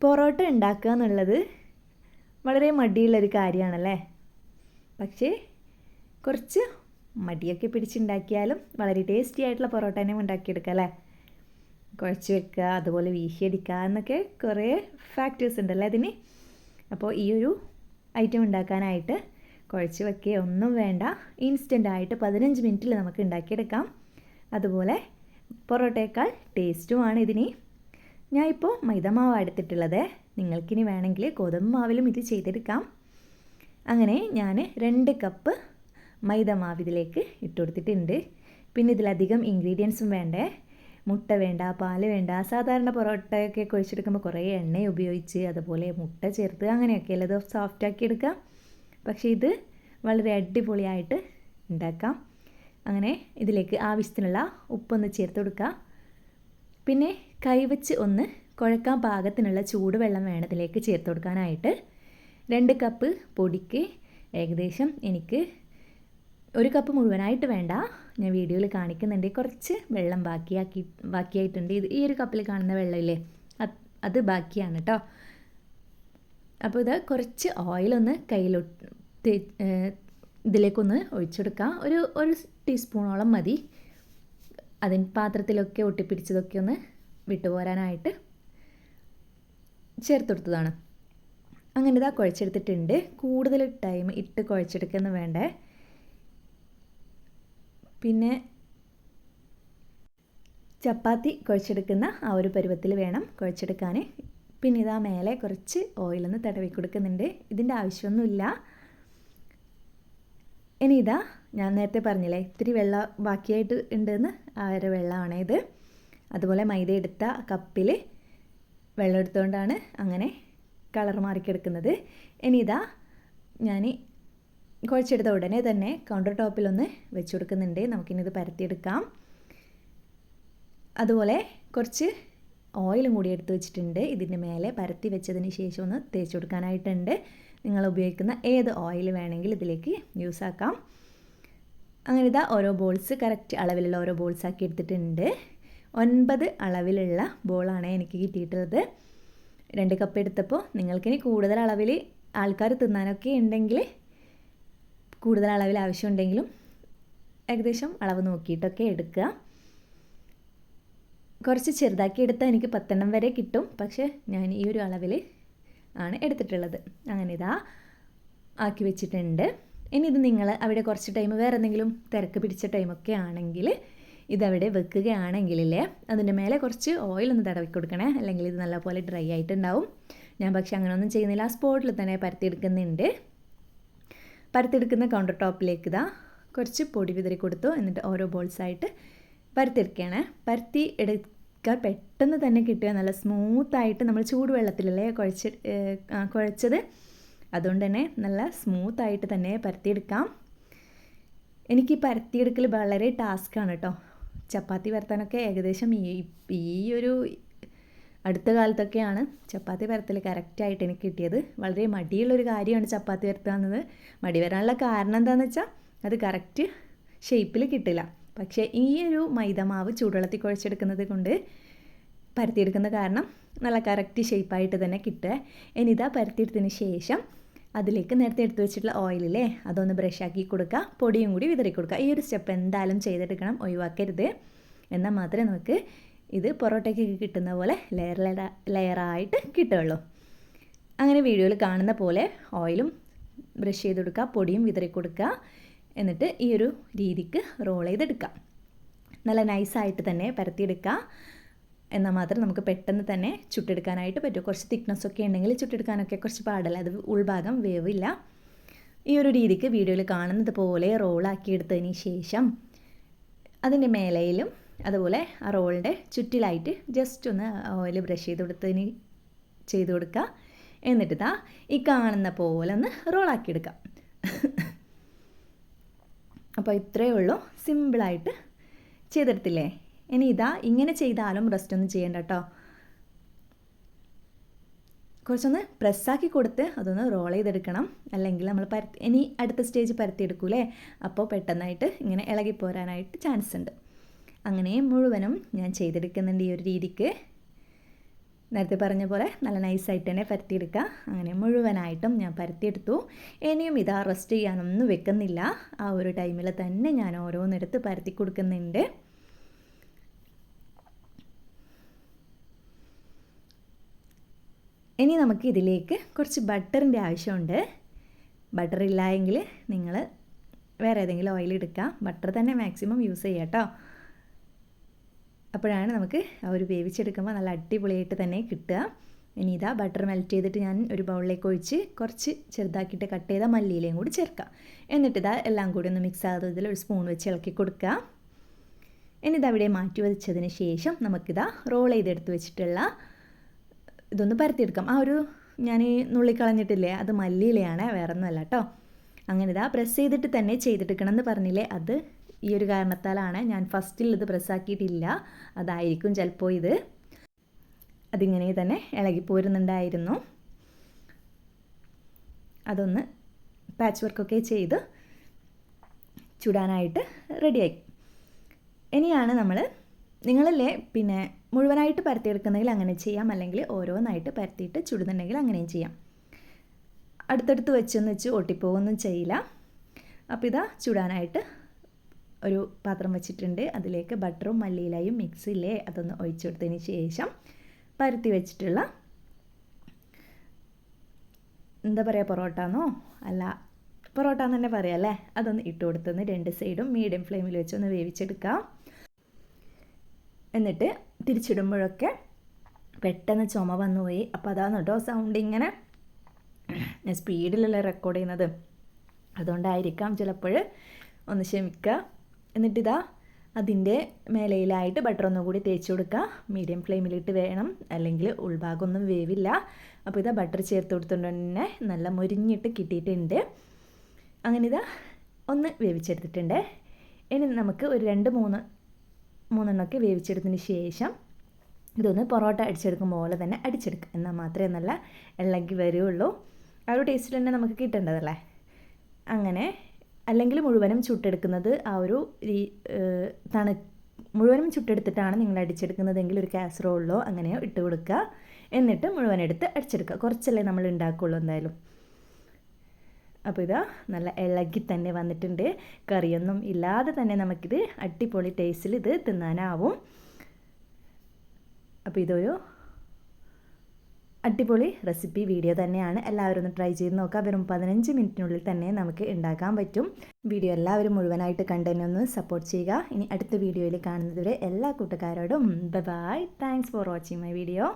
പൊറോട്ട ഉണ്ടാക്കുക എന്നുള്ളത് വളരെ മടിയുള്ളൊരു കാര്യമാണല്ലേ പക്ഷേ കുറച്ച് മടിയൊക്കെ പിടിച്ചുണ്ടാക്കിയാലും വളരെ ടേസ്റ്റി ആയിട്ടുള്ള പൊറോട്ട തന്നെ ഉണ്ടാക്കിയെടുക്കുക അല്ലേ? കുഴച്ച് വെക്കുക അതുപോലെ വീശിയടിക്കുക എന്നൊക്കെ കുറേ ഫാക്ടേഴ്സ് ഉണ്ടല്ലേ അതിന്? അപ്പോൾ ഈ ഒരു ഐറ്റം ഉണ്ടാക്കാനായിട്ട് കുഴച്ച് വെക്കുക ഒന്നും വേണ്ട. ഇൻസ്റ്റന്റ് ആയിട്ട് പതിനഞ്ച് മിനിറ്റിൽ നമുക്ക് ഉണ്ടാക്കിയെടുക്കാം. അതുപോലെ പൊറോട്ടയേക്കാൾ ടേസ്റ്റുമാണ് ഇതിന്. ഞാൻ ഇപ്പോൾ മൈദമാവ് എടുത്തിട്ടുള്ളത്. നിങ്ങൾക്കിനി വേണമെങ്കിൽ ഗോതമ്പ് മാവിലും ഇത് ചെയ്തെടുക്കാം. അങ്ങനെ ഞാൻ രണ്ട് കപ്പ് മൈദമാവ് ഇതിലേക്ക് ഇട്ട് കൊടുത്തിട്ടുണ്ട്. പിന്നെ ഇതിലധികം ഇൻഗ്രീഡിയൻസും വേണ്ടേ. മുട്ട വേണ്ട പാൽ വേണ്ട സാധാരണ പൊറോട്ടയൊക്കെ കുഴിച്ചെടുക്കുമ്പോൾ കുറേ എണ്ണ ഉപയോഗിച്ച് അതുപോലെ മുട്ട ചേർത്ത് അങ്ങനെയൊക്കെ അല്ലത് സോഫ്റ്റ് സോഫ്റ്റാക്കി എടുക്കാം. പക്ഷേ ഇത് വളരെ അടിപൊളിയായിട്ട് ഉണ്ടാക്കാം. അങ്ങനെ ഇതിലേക്ക് ആവശ്യത്തിനുള്ള ഉപ്പൊന്ന് ചേർത്ത് കൊടുക്കുക പിന്നെ കൈവച്ച് ഒന്ന് കുഴക്കാൻ പാകത്തിനുള്ള ചൂടുവെള്ളം വേണതിലേക്ക് ചേർത്ത് കൊടുക്കാനായിട്ട് രണ്ട് കപ്പ് പൊടിക്ക് ഏകദേശം എനിക്ക് ഒരു കപ്പ് മുഴുവനായിട്ട് വേണ്ട. ഞാൻ വീഡിയോയിൽ കാണിക്കുന്നുണ്ട്. കുറച്ച് വെള്ളം ബാക്കിയാക്കി ബാക്കിയായിട്ടുണ്ട്. ഇത് ഈ ഒരു കപ്പിൽ കാണുന്ന വെള്ളമില്ലേ? അത് ബാക്കിയാണ് കേട്ടോ അപ്പോൾ ഇത് കുറച്ച് ഓയിലൊന്ന് കയ്യിലൊട്ട് ഇതിലേക്കൊന്ന് ഒഴിച്ചെടുക്കാം. ഒരു ഒരു ടീസ്പൂണോളം മതി. അതിന് പാത്രത്തിലൊക്കെ ഒട്ടിപ്പിടിച്ചതൊക്കെ ഒന്ന് വിട്ടുപോരാനായിട്ട് ചേർത്തെടുത്തതാണ് അങ്ങനെ ഇതാ കുഴച്ചെടുത്തിട്ടുണ്ട്. കൂടുതൽ ടൈം ഇട്ട് കുഴച്ചെടുക്കുന്നു വേണ്ടേ? പിന്നെ ചപ്പാത്തി കുഴച്ചെടുക്കുന്ന ആ ഒരു പരുവത്തിൽ വേണം കുഴച്ചെടുക്കാൻ പിന്നെ ഇതാ മേലെ കുറച്ച് ഓയിലൊന്ന് തടവി കൊടുക്കുന്നുണ്ട്. ഇതിന്റെ ആവശ്യമൊന്നുമില്ല. ഇനി ഇതാ ഞാൻ നേരത്തെ പറഞ്ഞില്ലേ ഇത്തിരി വെള്ളം ബാക്കിയായിട്ട് ഉണ്ടെന്ന് ആ ഒരു വെള്ളമാണ് ഇത്. അതുപോലെ മൈദ എടുത്ത കപ്പിൽ വെള്ളം എടുത്തുകൊണ്ടാണ് അങ്ങനെ കളർ മാറിക്കെടുക്കുന്നത്. ഇനി ഇതാ ഞാൻ കുഴച്ചെടുത്ത ഉടനെ തന്നെ കൗണ്ടർ ടോപ്പിലൊന്ന് വെച്ച് കൊടുക്കുന്നുണ്ട്. നമുക്കിനിത് പരത്തിയെടുക്കാം. അതുപോലെ കുറച്ച് ഓയിലും കൂടി എടുത്തു വെച്ചിട്ടുണ്ട്. ഇതിന്റെ മേലെ പരത്തി വെച്ചതിന് ശേഷം ഒന്ന് തേച്ച് കൊടുക്കാനായിട്ടുണ്ട്. നിങ്ങൾ ഉപയോഗിക്കുന്ന ഏത് ഓയിൽ വേണമെങ്കിൽ ഇതിലേക്ക് യൂസ് ആക്കാം. അങ്ങനെ ഇതാ ഓരോ ബോൾസ് കറക്റ്റ് അളവിലുള്ള ഓരോ ബോൾസ് ആക്കി എടുത്തിട്ടുണ്ട്. ഒൻപത് അളവിലുള്ള ബോളാണ് എനിക്ക് കിട്ടിയിട്ടുള്ളത്. രണ്ട് കപ്പ് എടുത്തപ്പോൾ നിങ്ങൾക്കിനി കൂടുതൽ അളവിൽ ആൾക്കാർ തിന്നാനൊക്കെ ഉണ്ടെങ്കിൽ കൂടുതൽ അളവിൽ ആവശ്യമുണ്ടെങ്കിലും ഏകദേശം അളവ് നോക്കിയിട്ടൊക്കെ എടുക്കുക. കുറച്ച് ചെറുതാക്കി എടുത്താൽ എനിക്ക് പത്തെണ്ണം വരെ കിട്ടും. പക്ഷേ ഞാൻ ഈ ഒരു അളവിൽ ആണ് എടുത്തിട്ടുള്ളത്. അങ്ങനെ ഇതാ ആക്കി വെച്ചിട്ടുണ്ട്. ഇനി ഇത് നിങ്ങൾ അവിടെ കുറച്ച് ടൈം വേറെ എന്തെങ്കിലും തിരക്ക് പിടിച്ച ടൈമൊക്കെ ആണെങ്കിൽ ഇതവിടെ വെക്കുകയാണെങ്കിലേ അതിന്റെ മേലെ കുറച്ച് ഓയിൽ ഒന്ന് തടവി കൊടുക്കണേ. അല്ലെങ്കിൽ ഇത് നല്ലപോലെ ഡ്രൈ ആയിട്ടുണ്ടാവും. ഞാൻ പക്ഷേ അങ്ങനെയൊന്നും ചെയ്യുന്നില്ല. ആ സ്പോട്ടിൽ തന്നെ പരത്തിയെടുക്കുന്നുണ്ട്. പരത്തിയെടുക്കുന്ന കൗണ്ടർ ടോപ്പിലേക്ക് ഇതാ കുറച്ച് പൊടി വിതറി കൊടുത്തു. എന്നിട്ട് ഓരോ ബോൾസായിട്ട് പരത്തിയെടുക്കുകയാണ്. പരത്തി എടുക്കാൻ പെട്ടെന്ന് തന്നെ കിട്ടുക നല്ല സ്മൂത്തായിട്ട് നമ്മൾ ചൂടുവെള്ളത്തിലല്ലേ കുഴച്ച് കുഴച്ചത്. അതുകൊണ്ട് തന്നെ നല്ല സ്മൂത്തായിട്ട് തന്നെ പരത്തിയെടുക്കാം. എനിക്ക് ഈ പരത്തിയെടുക്കൽ വളരെ ടാസ്ക്കാണ് കേട്ടോ. ചപ്പാത്തി പരത്താനൊക്കെ ഏകദേശം ഈ ഈ ഒരു അടുത്ത കാലത്തൊക്കെയാണ് ചപ്പാത്തി പരത്തൽ കറക്റ്റായിട്ട് എനിക്ക് കിട്ടിയത്. വളരെ മടിയുള്ളൊരു കാര്യമാണ് ചപ്പാത്തി പരത്തുന്നത് മടി വരാനുള്ള കാരണം എന്താണെന്ന് വെച്ചാൽ അത് കറക്റ്റ് ഷേപ്പിൽ കിട്ടില്ല. പക്ഷേ ഈ ഒരു മൈദമാവ് ചൂടുവെള്ളത്തിൽ കുഴച്ചെടുക്കുന്നത് കൊണ്ട് പരത്തിയെടുക്കുന്ന കാരണം നല്ല കറക്റ്റ് ഷേപ്പായിട്ട് തന്നെ കിട്ടുക. ഇനി ഇതാ പരത്തിയെടുത്തതിന് ശേഷം അതിലേക്ക് നേരത്തെ എടുത്തു വെച്ചിട്ടുള്ള ഓയിലില്ലേ അതൊന്ന് ബ്രഷ് ആക്കി കൊടുക്കുക. പൊടിയും കൂടി വിതറി കൊടുക്കുക. ഈ ഒരു സ്റ്റെപ്പ് എന്തായാലും ചെയ്തെടുക്കണം ഒഴിവാക്കരുത്. എന്നാൽ മാത്രമേ നമുക്ക് ഇത് പൊറോട്ടയ്ക്ക് കിട്ടുന്ന പോലെ ലെയർ ലെയർ ലെയറായിട്ട് കിട്ടുള്ളൂ അങ്ങനെ വീഡിയോയിൽ കാണുന്ന പോലെ ഓയിലും ബ്രഷ് ചെയ്ത് കൊടുക്കുക പൊടിയും വിതറി കൊടുക്കുക. എന്നിട്ട് ഈ ഒരു രീതിക്ക് റോൾ ചെയ്തെടുക്കാം. നല്ല നൈസായിട്ട് തന്നെ പരത്തിയെടുക്കുക. എന്നാൽ മാത്രം നമുക്ക് പെട്ടെന്ന് തന്നെ ചുട്ടെടുക്കാനായിട്ട് പറ്റും. കുറച്ച് തിക്നെസ് ഒക്കെ ഉണ്ടെങ്കിൽ ചുട്ടെടുക്കാനൊക്കെ കുറച്ച് പാടല്ല? അത് ഉൾഭാഗം വേവില്ല. ഈ ഒരു രീതിക്ക് വീഡിയോയിൽ കാണുന്നത് പോലെ റോളാക്കി എടുത്തതിന് ശേഷം അതിന്റെ മേലയിലും അതുപോലെ ആ റോളിന്റെ ചുറ്റിലായിട്ട് ജസ്റ്റ് ഒന്ന് ഓയിൽ ബ്രഷ് ചെയ്ത് കൊടുത്തതിന് ചെയ്ത് കൊടുക്കുക. എന്നിട്ട് താ ഈ കാണുന്ന പോലെ ഒന്ന് റോളാക്കി എടുക്കാം അപ്പോൾ ഇത്രയേ ഉള്ളൂ. സിമ്പിളായിട്ട് ചെയ്തെടുത്തില്ലേ? ഇനി ഇതാ ഇങ്ങനെ ചെയ്താലും റെസ്റ്റ് ഒന്നും ചെയ്യേണ്ട കേട്ടോ കുറച്ചൊന്ന് പ്രസ്സാക്കി കൊടുത്ത് അതൊന്ന് റോൾ ചെയ്തെടുക്കണം. അല്ലെങ്കിൽ നമ്മൾ പരത്തി ഇനി അടുത്ത സ്റ്റേജ് പരത്തിയെടുക്കൂലേ അപ്പോൾ പെട്ടെന്നായിട്ട് ഇങ്ങനെ ഇളകി പോരാനായിട്ട് ചാൻസ് ഉണ്ട്. അങ്ങനെ മുഴുവനും ഞാൻ ചെയ്തെടുക്കുന്നുണ്ട് ഈ ഒരു രീതിക്ക്. നേരത്തെ പറഞ്ഞ പോലെ നല്ല നൈസായിട്ട് തന്നെ പരത്തിയെടുക്കുക. അങ്ങനെ മുഴുവനായിട്ടും ഞാൻ പരത്തിയെടുത്തു. ഇനിയും ഇതാ റെസ്റ്റ് ചെയ്യാനൊന്നും വെക്കുന്നില്ല. ആ ഒരു ടൈമിൽ തന്നെ ഞാൻ ഓരോന്നെടുത്ത് പരത്തി കൊടുക്കുന്നുണ്ട്. ഇനി നമുക്ക് ഇതിലേക്ക് കുറച്ച് ബട്ടറിന്റെ ആവശ്യമുണ്ട്. ബട്ടർ ഇല്ലായെങ്കിൽ നിങ്ങൾ വേറെ ഏതെങ്കിലും ഓയിൽ എടുക്കുക ബട്ടർ തന്നെ മാക്സിമം യൂസ് ചെയ്യാം കേട്ടോ അപ്പോഴാണ് നമുക്ക് ആ ഒരു വേവിച്ചെടുക്കുമ്പോൾ നല്ല അടിപൊളിയായിട്ട് തന്നെ കിട്ടുക. ഇനി ഇതാ ബട്ടർ മെൽറ്റ് ചെയ്തിട്ട് ഞാൻ ഒരു ബൗളിലേക്ക് ഒഴിച്ച് കുറച്ച് ചെറുതാക്കിയിട്ട് കട്ട് ചെയ്ത മല്ലിയിലയും കൂടി ചേർക്കാം. എന്നിട്ട് ഇതാ എല്ലാം കൂടി ഒന്ന് മിക്സ് ആകുന്നതിൽ ഒരു സ്പൂൺ വെച്ച് ഇളക്കി കൊടുക്കുക. ഇനി ഇതവിടെ മാറ്റി വെച്ചതിന് ശേഷം നമുക്കിതാ റോൾ ചെയ്തെടുത്ത് വെച്ചിട്ടുള്ള ഇതൊന്ന് പരത്തിയെടുക്കാം. ആ ഒരു ഞാൻ ഈ നുള്ളിക്കളഞ്ഞിട്ടില്ലേ അത് മല്ലിയിലയാണ് വേറെ ഒന്നുമല്ല കേട്ടോ. അങ്ങനെ ഇതാ പ്രസ് ചെയ്തിട്ട് തന്നെ ചെയ്തെടുക്കണം എന്ന് പറഞ്ഞില്ലേ അത് ഈ ഒരു കാരണത്താലാണ് ഞാൻ ഫസ്റ്റിൽ ഇത് പ്രസ്സാക്കിയിട്ടില്ല. അതായിരിക്കും ചിലപ്പോൾ ഇത്. അതിങ്ങനെ തന്നെ ഇളകിപ്പോരുന്നുണ്ടായിരുന്നു അതൊന്ന് പാച്ച് വർക്കൊക്കെ ചെയ്ത് ചുടാനായിട്ട് റെഡിയായി. ഇനിയാണ് നമ്മൾ നിങ്ങളല്ലേ പിന്നെ മുഴുവനായിട്ട് പരത്തിയെടുക്കുന്നെങ്കിൽ അങ്ങനെ ചെയ്യാം. അല്ലെങ്കിൽ ഓരോന്നായിട്ട് പരത്തിയിട്ട് ചുടുന്നുണ്ടെങ്കിൽ അങ്ങനെയും ചെയ്യാം. അടുത്തടുത്ത് വെച്ചെന്ന് വെച്ച് ഒട്ടിപ്പോവൊന്നും ചെയ്യില്ല. അപ്പോൾ ഇതാ ചുടാനായിട്ട് ഒരു പാത്രം വെച്ചിട്ടുണ്ട്. അതിലേക്ക് ബട്ടറും മല്ലിയിലയും മിക്സിയിലേ അതൊന്ന് ഒഴിച്ചു കൊടുത്തതിന് ശേഷം പരത്തി വെച്ചിട്ടുള്ള എന്താ പറയുക പൊറോട്ട എന്നോ അല്ല പൊറോട്ട എന്ന് തന്നെ പറയാം അല്ലേ? അതൊന്ന് ഇട്ട് കൊടുത്തുനിന്ന് രണ്ട് സൈഡും മീഡിയം ഫ്ലെയിമിൽ വെച്ചൊന്ന് വേവിച്ചെടുക്കാം. എന്നിട്ട് തിരിച്ചിടുമ്പോഴൊക്കെ പെട്ടെന്ന് ചുമ വന്നു പോയി. അപ്പോൾ അതാണ് കേട്ടോ സൗണ്ട് ഇങ്ങനെ സ്പീഡിലല്ലേ റെക്കോർഡ് ചെയ്യുന്നത്. അതുകൊണ്ടായിരിക്കാം ചിലപ്പോൾ ഒന്ന് ക്ഷമിക്കുക എന്നിട്ടിതാ അതിന്റെ മേലയിലായിട്ട് ബട്ടർ ഒന്നും കൂടി തേച്ച് കൊടുക്കുക. മീഡിയം ഫ്ലെയിമിലിട്ട് വേണം. അല്ലെങ്കിൽ ഉൾഭാഗമൊന്നും വേവില്ല. അപ്പോൾ ഇതാ ബട്ടർ ചേർത്ത് കൊടുത്തുകൊണ്ട് തന്നെ. നല്ല മുരിഞ്ഞിട്ട് കിട്ടിയിട്ടുണ്ട്. അങ്ങനെ ഇതാ ഒന്ന് വേവിച്ചെടുത്തിട്ടുണ്ട്. ഇനി നമുക്ക് ഒരു രണ്ട് മൂന്ന് മൂന്നെണ്ണമൊക്കെ വേവിച്ചെടുത്തതിന് ശേഷം ഇതൊന്ന് പൊറോട്ട അടിച്ചെടുക്കും പോലെ തന്നെ അടിച്ചെടുക്കുക. എന്നാൽ മാത്രമേ നല്ല ഇളകി വരുള്ളൂ ആ ഒരു ടേസ്റ്റിൽ തന്നെ നമുക്ക് കിട്ടേണ്ടതല്ലേ? അങ്ങനെ അല്ലെങ്കിൽ മുഴുവനും ചുട്ടെടുക്കുന്നത് ആ ഒരു തണു മുഴുവനും ചുട്ടെടുത്തിട്ടാണ് നിങ്ങൾ അടിച്ചെടുക്കുന്നതെങ്കിൽ ഒരു കാസറോളിലോ അങ്ങനെയോ ഇട്ട് കൊടുക്കുക. എന്നിട്ട് മുഴുവൻ എടുത്ത് അടിച്ചെടുക്കുക. കുറച്ചല്ലേ നമ്മൾ ഉണ്ടാക്കുള്ളൂ എന്തായാലും. അപ്പോൾ ഇതാ നല്ല ഇളകി തന്നെ വന്നിട്ടുണ്ട്. കറിയൊന്നും ഇല്ലാതെ തന്നെ നമുക്കിത് അടിപൊളി ടേസ്റ്റിൽ ഇത് തിന്നാനാവും. അപ്പോൾ ഇതൊരു അടിപൊളി റെസിപ്പി വീഡിയോ തന്നെയാണ്. എല്ലാവരും ഒന്ന് ട്രൈ ചെയ്ത് നോക്കുക. വെറും പതിനഞ്ച് മിനിറ്റിനുള്ളിൽ തന്നെ നമുക്ക് ഉണ്ടാക്കാൻ പറ്റും. വീഡിയോ എല്ലാവരും മുഴുവനായിട്ട് കണ്ടതിനെ ഒന്ന് സപ്പോർട്ട് ചെയ്യുക. ഇനി അടുത്ത വീഡിയോയിൽ കാണുന്നതുവരെ എല്ലാ കൂട്ടുകാരോടും bye bye thanks for watching my video